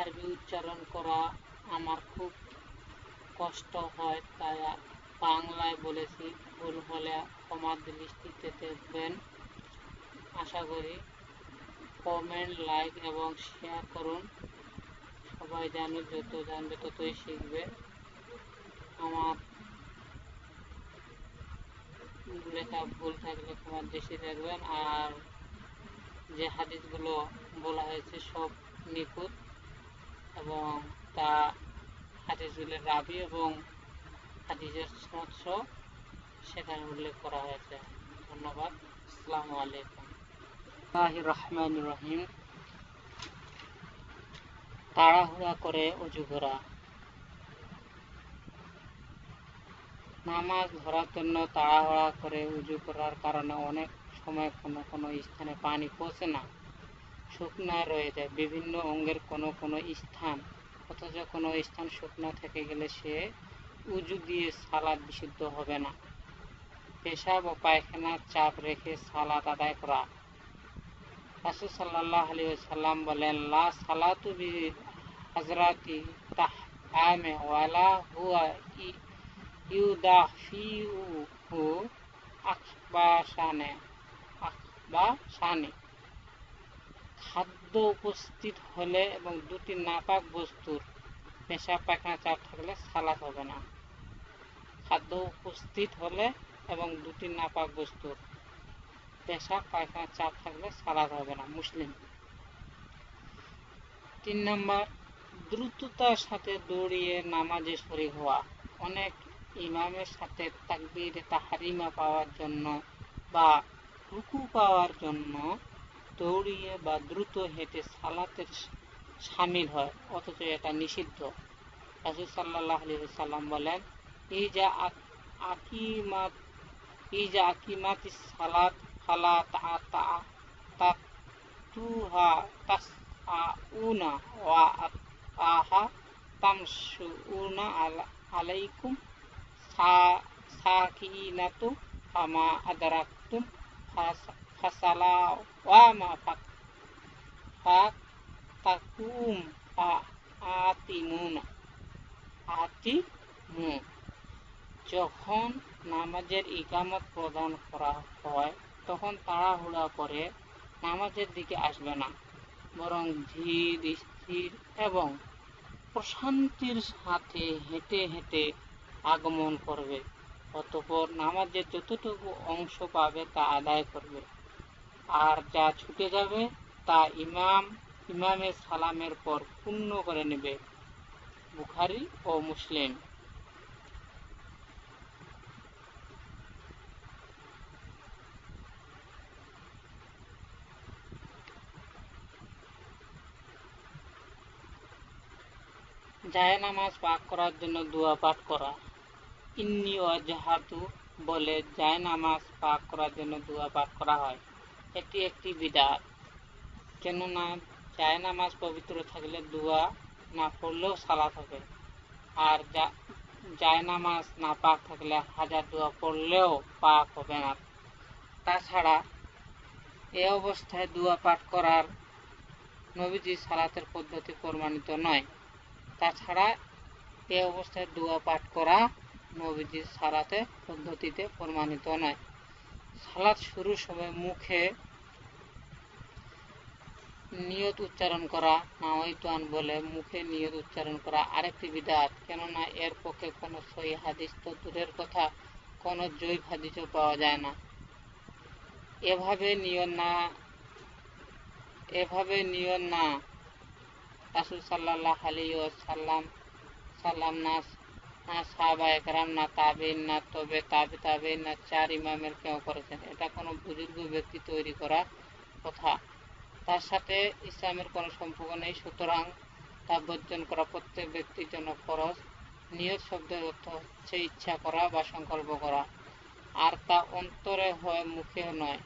আরবি উচ্চারণ করা আমার খুব কষ্ট হয়, তাই বাংলায় বলেছি, ভুল হলে ক্ষমার দৃষ্টিতে দেখবেন। আশা করি কমেন্ট, লাইক এবং শেয়ার করুন। সবাই জানুক যত জানবে ততই শিখবে। আমার লেখা ভুল থাকলে ক্ষমার দৃষ্টি দেখবেন। আর যে হাদিসগুলো বলা হয়েছে সব নিখুঁত। এবং তা হাদিসগুলির রাবি এবং হাদিসের উৎস সেখানে উল্লেখ করা হয়েছে। ধন্যবাদ। আসসালামু আলাইকুম। রহমান রহিম। তাড়াহুড়া করে অজু করা। নামাজ ধরার জন্য তাড়াহুড়া করে উজু করার কারণে অনেক সময় কোনো কোনো স্থানে পানি পৌঁছে না। শুকনা রয়ে যায়। বিভিন্ন অঙ্গের কোনো কোনো স্থান, অথচ কোনো স্থান শুকনা থেকে গেলে সে উজু দিয়ে সালাদ বিশুদ্ধ হবে না। পেশাব ও পায়খানার চাপ রেখে সালাদ আদায় করা। রাসুল সাল্লাহ আলী সাল্লাম বলেন, লা সালাতু বি হাজরাতি তাহআমে ওয়ালা হুয়া ইউদাফিউহু আকবাসানে আকবাসানে খাদ্য উপস্থিত হলে এবং দুটি নাপাক বস্তুর পেশাব পায়খানা, চাপ থাকলে সালাদ হবে না। খাদ্য উপস্থিত হলে এবং দুটি নাপাক বস্তুর পেশাব পায়খানা, চাপ থাকলে সালাদ হবে না, মুসলিম। তিন নম্বর, দ্রুততার সাথে দৌড়িয়ে নামাজে শরীর হওয়া। অনেক ইমামের সাথে তাকবির, তাহারিমা পাওয়ার জন্য বা রুকু পাওয়ার জন্য দৌড়িয়ে বা দ্রুত হেঁটে সালাতের সামিল হয়, অথচ এটা নিষিদ্ধ। রাসুল সাল্লাহ আলী সাল্লাম বলেন, এই যা আকিমাত, এই যা আকিমাত সালাত আলাইকুম ফামা আদারাকতুম ফাসালা ওয়া মা ফাক ফাক তাকুম আতিমুনা আতিমু যখন নামাজের ইকামত প্রদান করা হয় তখন তাড়াহুড়া করে নামাজের দিকে আসবে না বরং ধীর স্থির এবং প্রশান্তির সাথে হেঁটে হেঁটে আগমন করবে অতপর নামাজের যতটুকু অংশ পাবে তা আদায় করবে আর যা ছুটে যাবে, তা ইমাম, ইমামের সালামের পর পূর্ণ করে নেবে বুখারি ও মুসলিম। জায় নামাজ পাক করার জন্য দোয়া পাঠ করা। ইন্নি ওয়াজাহাতু বলে জায় নামাজ পাক করার জন্য দোয়া পাঠ করা হয়। এটি একটি বিদাত। কেননা জায় নামাজ পবিত্র থাকলে দোয়া না পড়লেও সালাত হবে। আর জায় নামাজ না পাক থাকলে হাজার দোয়া পড়লেও পাক হবে না। তাছাড়া, এ অবস্থায় দোয়া পাঠ করার নবীজি সালাতের পদ্ধতি প্রমাণিত নয়। তাছাড়া, এ অবস্থায় দোয়া পাঠ করা নবীজির সালাতে পদ্ধতিতে প্রমাণিত নয়। সালাত শুরুর সময় মুখে নিয়ত উচ্চারণ করা নাওয়াইতান বলে মুখে নিয়ত উচ্চারণ করা আরেকটি বিদাত। কেননা এর পক্ষে কোনো সহি হাদিস তো দূরের কথা, কোনো জৈব হাদিসও পাওয়া যায় না। এভাবে নিয়ত না, এভাবে নিয়ত না। রাসুল সাল্লাহ আলী ও সাল্লাম সাল্লাম না না না তবে তাবে তাবে না চার ইমামের কেউ করেছেন। এটা কোনো বুজুর্গ ব্যক্তি তৈরি কথা। তার সাথে ইসলামের কোনো নেই, সুতরাং তা করা প্রত্যেক ব্যক্তির জন্য শব্দের অর্থ হচ্ছে ইচ্ছা করা বা সংকল্প করা। আর তা অন্তরে হয়, মুখে নয়।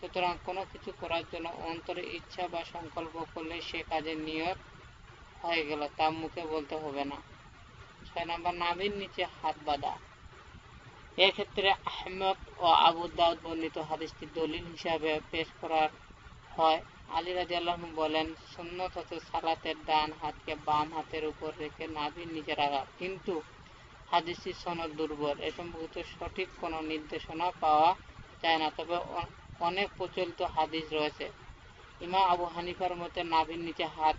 সুতরাং কোনো কিছু করার জন্য অন্তরে ইচ্ছা বা সংকল্প করলে সে কাজের নিয়ত হয়ে গেল, তা মুখে বলতে হবে না। ছয় নম্বর নাভির নিচে হাত বাঁধা। এক্ষেত্রে আহমদ ও আবু দাউদ বর্ণিত হাদিসটি দলিল হিসাবে পেশ করার হয়। আলী রাজি আল্লাহ বলেন, সুন্নত হচ্ছে সালাতের ডান হাতকে বাম হাতের উপর রেখে নাভির নিচে রাখা কিন্তু হাদিসি সনদ দুর্বল। এ সম্পর্কিত সঠিক কোনো নির্দেশনা পাওয়া যায় না। তবে অনেক প্রচলিত হাদিস রয়েছে। ইমা আবু হানিফার মতে নাভির নিচে হাত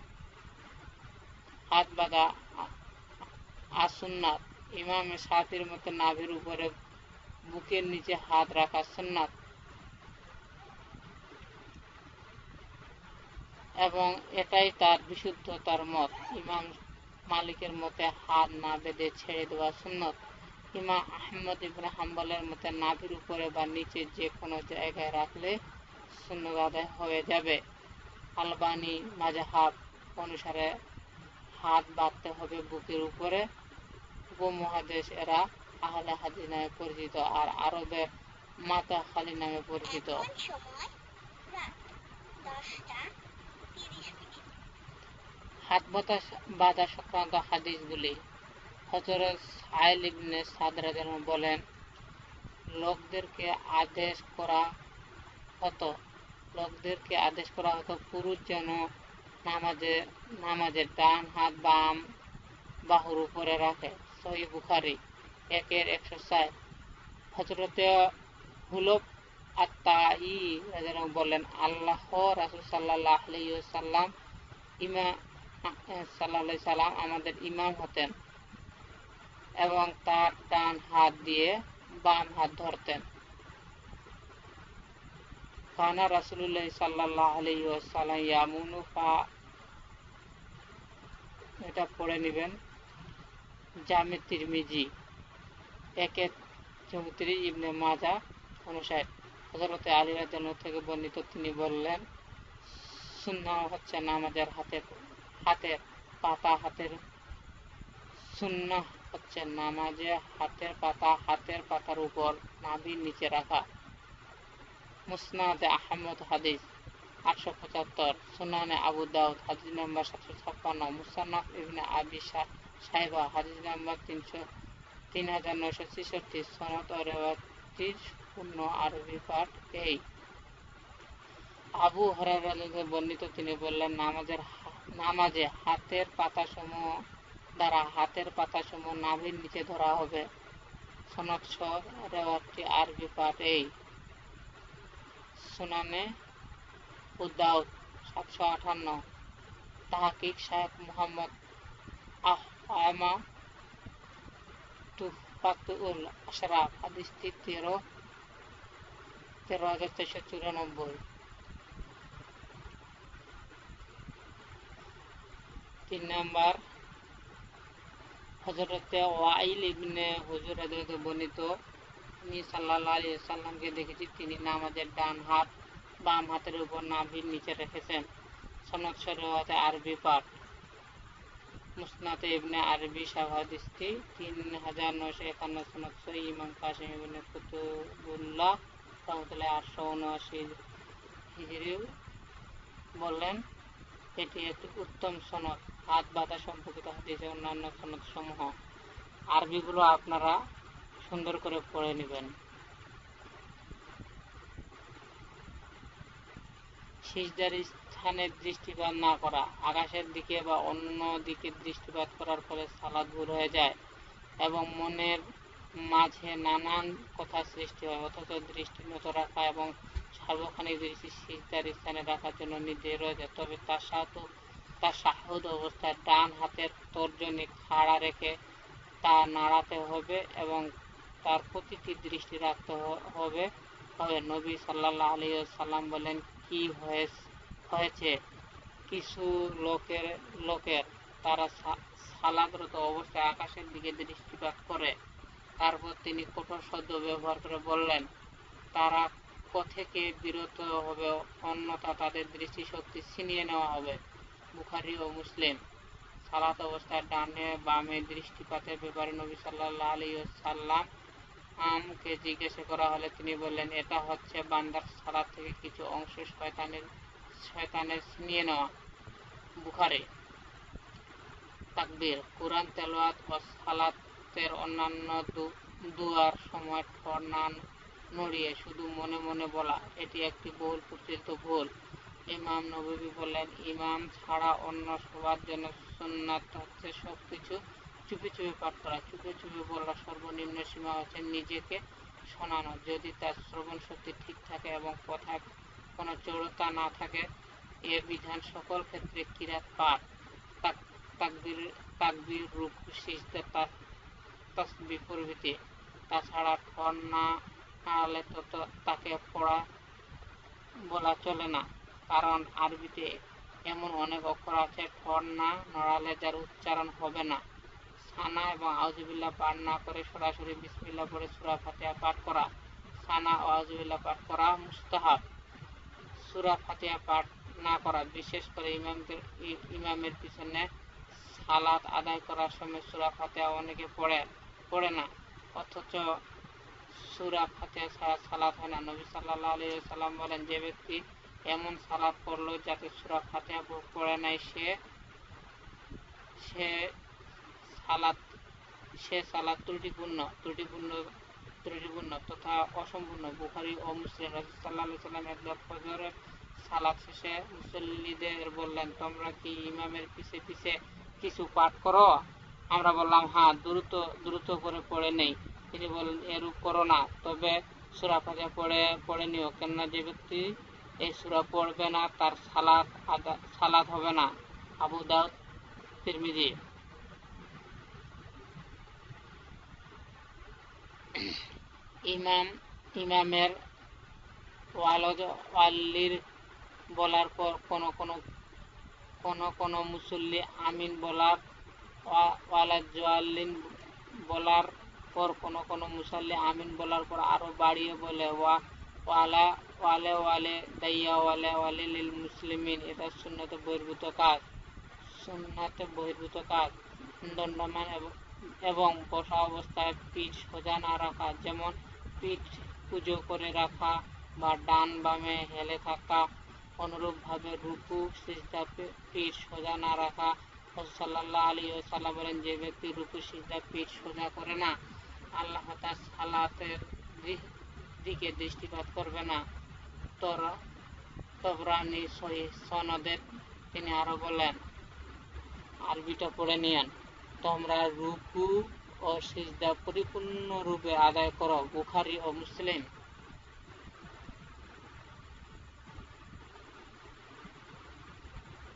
হাত বাঁধা আসুন্নাত। ইমাম সাথীর মতো নাভির উপরে বুকের নিচে হাত রাখা সুন্নাত। এবং এটাই তার বিশুদ্ধতার মত। ইমাম মালিকের মতে হাত না বেঁধে ছেড়ে দেওয়া সুন্নত। ইমাম আহমদ ইবনে হাম্বলের মতে নাভির উপরে বা নিচে যে কোনো জায়গায় রাখলে সুন্নত আদায় হয়ে যাবে। আলবানি মাজাহাব অনুসারে হাত বাঁধতে হবে বুকের উপরে। উপমহাদেশ এরা আহলে হাদিস নামে পরিচিত আর আরবের মাতা খালি নামে পরিচিত। হাত বাতাস বাধা সংক্রান্ত হাদিসগুলি হজরত সাইল ইবনে সাদরা যেন বলেন লোকদেরকে আদেশ করা হতো লোকদেরকে আদেশ করা হতো পুরুষ যেন নামাজে নামাজের ডান হাত বাম বাহুর উপরে রাখে। সহি বুখারি, একের একশো ষাট। হজরতে হুলব আল্লাহ রাসুল সাল্লাহ ইমা সাল্লা সাল্লাম আমাদের ইমাম হতেন এবং তার ডান হাত দিয়ে বাম হাত ধরতেন। কানা রাসুল্লাহ সাল্লাহ আলহিসাল্লাম ইয়ামুনু, ফা, এটা পড়ে নেবেন। জামে তিরমিজি একে চৌত্রিশ ইবনে মাজা অনুসারে হজরতে আলী রাজন থেকে বর্ণিত তিনি বললেন শূন্য হচ্ছে নামাজের হাতে হাতের পাতা হাতের শূন্য হচ্ছে নামাজে হাতের পাতা, হাতের পাতার উপর নাভির নিচে রাখা। মুসনাদে আহমদ হাদিস আটশো পঁচাত্তর, সুনানে আবু দাউদ হাদিস নাম্বার সাতশো ছাপ্পান্ন, মুসান্নাফ ইবনে আবি সাহেবা হাদিস নাম্বার তিনশো, তিন হাজার নয়শো ছেষট্টি সনত রেওয়াতির পূর্ণ আরবি পাঠ এই। আবু হরার বর্ণিত, তিনি বললেন, নামাজের নামাজে হাতের পাতাসমূহ দ্বারা হাতের পাতাসমূহ নাভির নিচে ধরা হবে। সনদ রেওয়াতটি আরবি পাঠ এই। সুনানে উদ্দাউদ সাতশো আঠান্ন, তাহাকিক শাহেখ মোহাম্মদ আহমা তুফাতুল আশরাফ হাদিসটি তেরো তেরো হাজার চারশো চুরানব্বই তিন নাম্বার হজরতে ওয়াইল ইবনে হুজুর হজরতে বর্ণিত তিনি সাল্লাহ আলী সাল্লামকে দেখেছি তিনি নামাজের ডান হাত বাম হাতের উপর নাভির নিচে রেখেছেন সনদ শরীয়তে আরবি পাঠ মুসনাতে ইবনে আরবি শাহাদিসটি তিন হাজার নয়শো একান্ন সনদ সই ইমাম কাসিম ইবনে কুতুবুল্লাহ রহমতুল্লাহ আটশো উনআশি হিজড়ি বললেন, এটি একটি উত্তম সনদ। হাত বাধা সম্পর্কিত হাদিসের অন্যান্য সনদ সমূহ আরবিগুলো আপনারা সুন্দর করে পড়ে নেবেন। সিজদার স্থানে দৃষ্টিপাত না করা। আকাশের দিকে বা অন্য দিকে দৃষ্টিপাত করার ফলে সালাদ ভুল হয়ে যায় এবং মনের মাঝে নানান কথা সৃষ্টি হয়, অথচ দৃষ্টি নত রাখা এবং সার্বক্ষণিক দৃষ্টি সিজদার স্থানে রাখার জন্য নির্দেশ রয়েছে তবে তার সাথে তার সাহুদ অবস্থায় ডান হাতের তর্জনী খাড়া রেখে তা নাড়াতে হবে এবং তার প্রতিটি দৃষ্টি রাখতে হবে। হবে নবী সাল্লাহ আলী সাল্লাম বলেন, কি হয়েছে? কিছু লোকের লোকের, তারা সালাদরত অবস্থায় আকাশের দিকে দৃষ্টিপাত করে। তারপর তিনি কঠোর শব্দ ব্যবহার করে বললেন, তারা থেকে বিরত হবে, অন্যথা তাদের দৃষ্টিশক্তি ছিনিয়ে নেওয়া হবে। বুখারি ও মুসলিম। সালাত অবস্থায় ডানে বামে দৃষ্টিপাতের ব্যাপারে নবী সাল্লাহ আলী সাল্লাম আমকে জিজ্ঞাসা করা হলে তিনি বললেন, এটা হচ্ছে বান্দার সালাদ থেকে কিছু অংশ শয়তানের শয়তানের ছিনিয়ে নেওয়া। বুখারে, তাকবীর, কোরআন তেলোয়াত ও সালাতের অন্যান্য দুয়ার সময় ঠর না নড়িয়ে শুধু মনে মনে বলা, এটি একটি বহুল প্রচলিত ভুল। ইমাম নবী বলেন ইমাম ছাড়া অন্য সবার জন্য সুন্নাত হচ্ছে সব কিছু চুপি চুপি পাঠ করা। চুপি চুপি বলার সর্বনিম্ন সীমা হচ্ছে নিজেকে শোনানো। যদি তার শ্রবণ শক্তি ঠিক থাকে এবং কথায় কোনো জড়তা না থাকে, এ বিধান সকল ক্ষেত্রে কিরাত পাঠ। তাক- তাকবীর তাকবীর রূপ সিজদা তসবি প্রভৃতি তাছাড়া ঠন না হারালে তো তো- তাকে পড়া বলা চলে না। কারণ আরবিতে এমন অনেক অক্ষর আছে, ঠন না নড়ালে যার উচ্চারণ হবে না। সানা এবং আউজুবিল্লাহ পাঠ না করে সরাসরি বিসমিল্লাহ পড়ে সূরা ফাতিহা পাঠ করা। সানা ও আউজুবিল্লাহ পাঠ করা মুস্তাহাব। সূরা ফাতিহা পাঠ না করা বিশেষ করে ইমামদের, ইমামের পিছনে সালাত আদায় করার সময় সূরা ফাতিহা অনেকে পড়ে পড়ে না। অথচ সূরা ফাতিহা ছাড়া সালাত হয় না। নবী সাল্লাল্লাহু আলাইহি সাল্লাম বলেন, যে ব্যক্তি এমন সালাত পড়ল যাতে সূরা ফাতিহা পড়ে নাই, সে সে সালাত সে সালাত ত্রুটিপূর্ণ। ত্রুটিপূর্ণ ত্রুটিপূর্ণ তথা অসম্পূর্ণ। বুখারী ও মুসলিম রাসূল আলাইহি সাল্লাম সালাত শেষে মুসল্লিদের বললেন, তোমরা কি ইমামের পিছে পিছে কিছু পাঠ করো? আমরা বললাম হ্যাঁ দ্রুত দ্রুত করে পড়ে নেই। তিনি বললেন, এরূপ করো না, তবে সুরা ফাতিহা পড়ে পড়ে নিও, কেননা যে ব্যক্তি এই সুরা পড়বে না, তার সালাত আদা, সালাত হবে না। আবু দাউদ তিরমিজি। ইমাম, ইমামের ওয়াল্লির বলার পর কোন কোন কোন কোন মুসল্লি আমিন বলার, ওয়া- ওয়ালাদ বলার পর কোন কোন মুসল্লি আমিন বলার পর আরও বাড়িয়ে বলে, ওয়া, ওয়ালা, ওয়ালে ওয়ালে, দাইয়া, ওয়ালে ওয়ালে লিল মুসলিমিন। এটা সুন্নতে বহির্ভূত কাজ। সুন্নাতে বহির্ভূত কাজ। দণ্ডমান এবং বসা অবস্থায় পিঠ সোজা না রাখা। যেমন পিঠ পুজো করে রাখা বা ডান বামে হেলে থাকা, অনুরূপভাবে রুকু, সিজদা পিঠ সোজা না রাখা। সাল্লাহ আলী সাল্লাম বলেন, যে ব্যক্তি রুকু, সিজদা, পিঠ সোজা করে না, আল্লাহ তার সালাতের দিকে দৃষ্টিপাত করবে না। তোর তবরানি সনদের তিনি আরও বলেন, আরবিটা পড়ে নিয়েন। তোমরা রুকু ও সিজদা পরিপূর্ণরূপে আদায় করা বুখারী ও মুসলিম।